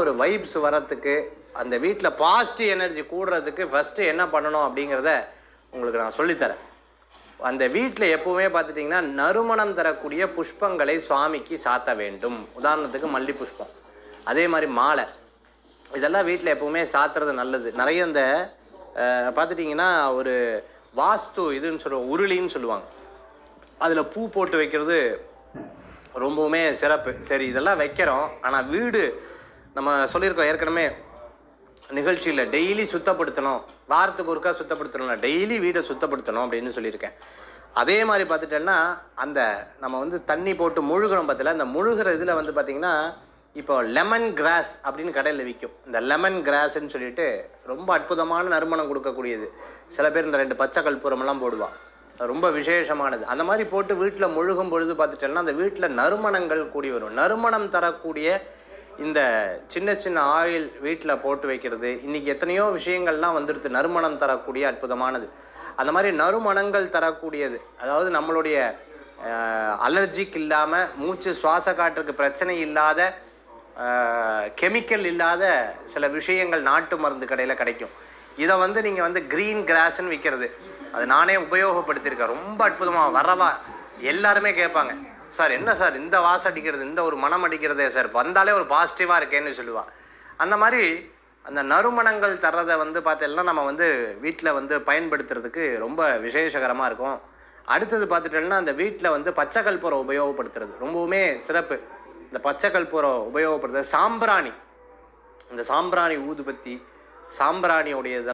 ஒரு வைப்ஸ் வரத்துக்கு அந்த வீட்டில் பாசிட்டிவ் எனர்ஜி கூடுறதுக்கு ஃபஸ்ட்டு என்ன பண்ணணும் அப்படிங்கிறத உங்களுக்கு நான் சொல்லித்தரேன். அந்த வீட்டில் எப்போவுமே பார்த்துட்டிங்கன்னா நறுமணம் தரக்கூடிய புஷ்பங்களை சுவாமிக்கு சாத்த வேண்டும். உதாரணத்துக்கு மல்லி புஷ்பம். அதே மாதிரி மாலை. இதெல்லாம் வீட்டில் எப்போவுமே சாத்துறது நல்லது. நிறைய இந்த பார்த்துட்டிங்கன்னா ஒரு வாஸ்து இதுன்னு சொல்லுவோம் உருளின்னு சொல்லுவாங்க. அதில் பூ போட்டு வைக்கிறது ரொம்பவுமே சிறப்பு. சரி இதெல்லாம் வைக்கிறோம். ஆனால் வீடு நம்ம சொல்லியிருக்கோம் ஏற்கனவே நிகழ்ச்சியில் டெய்லி சுத்தப்படுத்தணும் வாரத்துக்கு ஒருக்கா சுத்தப்படுத்தணும் டெய்லி வீடை சுத்தப்படுத்தணும் அப்படின்னு சொல்லியிருக்கேன். அதே மாதிரி பார்த்துட்டேன்னா அந்த நம்ம வந்து தண்ணி போட்டு முழுகிறோம் பார்த்தல அந்த முழுகிற இதில் வந்து பார்த்திங்கன்னா இப்போ லெமன் கிராஸ் அப்படின்னு கடையில் விற்கும் இந்த லெமன் கிராஸ்ன்னு சொல்லிட்டு ரொம்ப அற்புதமான நறுமணம் கொடுக்கக்கூடியது. சில பேர் இந்த ரெண்டு பச்சை கற்பூரமெல்லாம் போடுவான் ரொம்ப விசேஷமானது. அந்த மாதிரி போட்டு வீட்டில் முழுகும் பொழுது பார்த்துட்டோம்னா அந்த வீட்டில் நறுமணங்கள் கூடி வரும். நறுமணம் தரக்கூடிய இந்த சின்ன சின்ன ஆயில் வீட்டில் போட்டு வைக்கிறது இன்றைக்கி எத்தனையோ விஷயங்கள்லாம் வந்துடுது. நறுமணம் தரக்கூடிய அற்புதமானது. அந்த மாதிரி நறுமணங்கள் தரக்கூடியது. அதாவது நம்மளுடைய அலர்ஜிக் இல்லாமல் மூச்சு சுவாச காற்றுக்கு பிரச்சனை இல்லாத கெமிக்கல் இல்லாத சில விஷயங்கள் நாட்டு மருந்து கடையில் கிடைக்கும். இதை வந்து நீங்கள் வந்து க்ரீன் கிராஸ்ன்னு விற்கிறது அது நானே உபயோகப்படுத்தியிருக்கேன். ரொம்ப அற்புதமாக வரவா எல்லாருமே கேட்பாங்க. சார் என்ன சார் இந்த வாசம் அடிக்கிறது இந்த ஒரு மனம் அடிக்கிறதே சார் வந்தாலே ஒரு பாசிட்டிவாக இருக்கேன்னு சொல்லுவாள் அந்த மாதிரி அந்த நறுமணங்கள் தர்றதை வந்து பார்த்தீங்கன்னா நம்ம வந்து வீட்டில் வந்து பயன்படுத்துறதுக்கு ரொம்ப விசேஷகரமாக இருக்கும். அடுத்தது பார்த்துட்டோம்னா அந்த வீட்டில் வந்து பச்சை கற்பூரம் உபயோகப்படுத்துறது. ரொம்பவுமே சிறப்பு. இந்த பச்சை கற்பூரம் உபயோகப்படுத்துறது. சாம்பிராணி. இந்த சாம்பிராணி ஊதுபத்தி சாம்பிராணியோடைய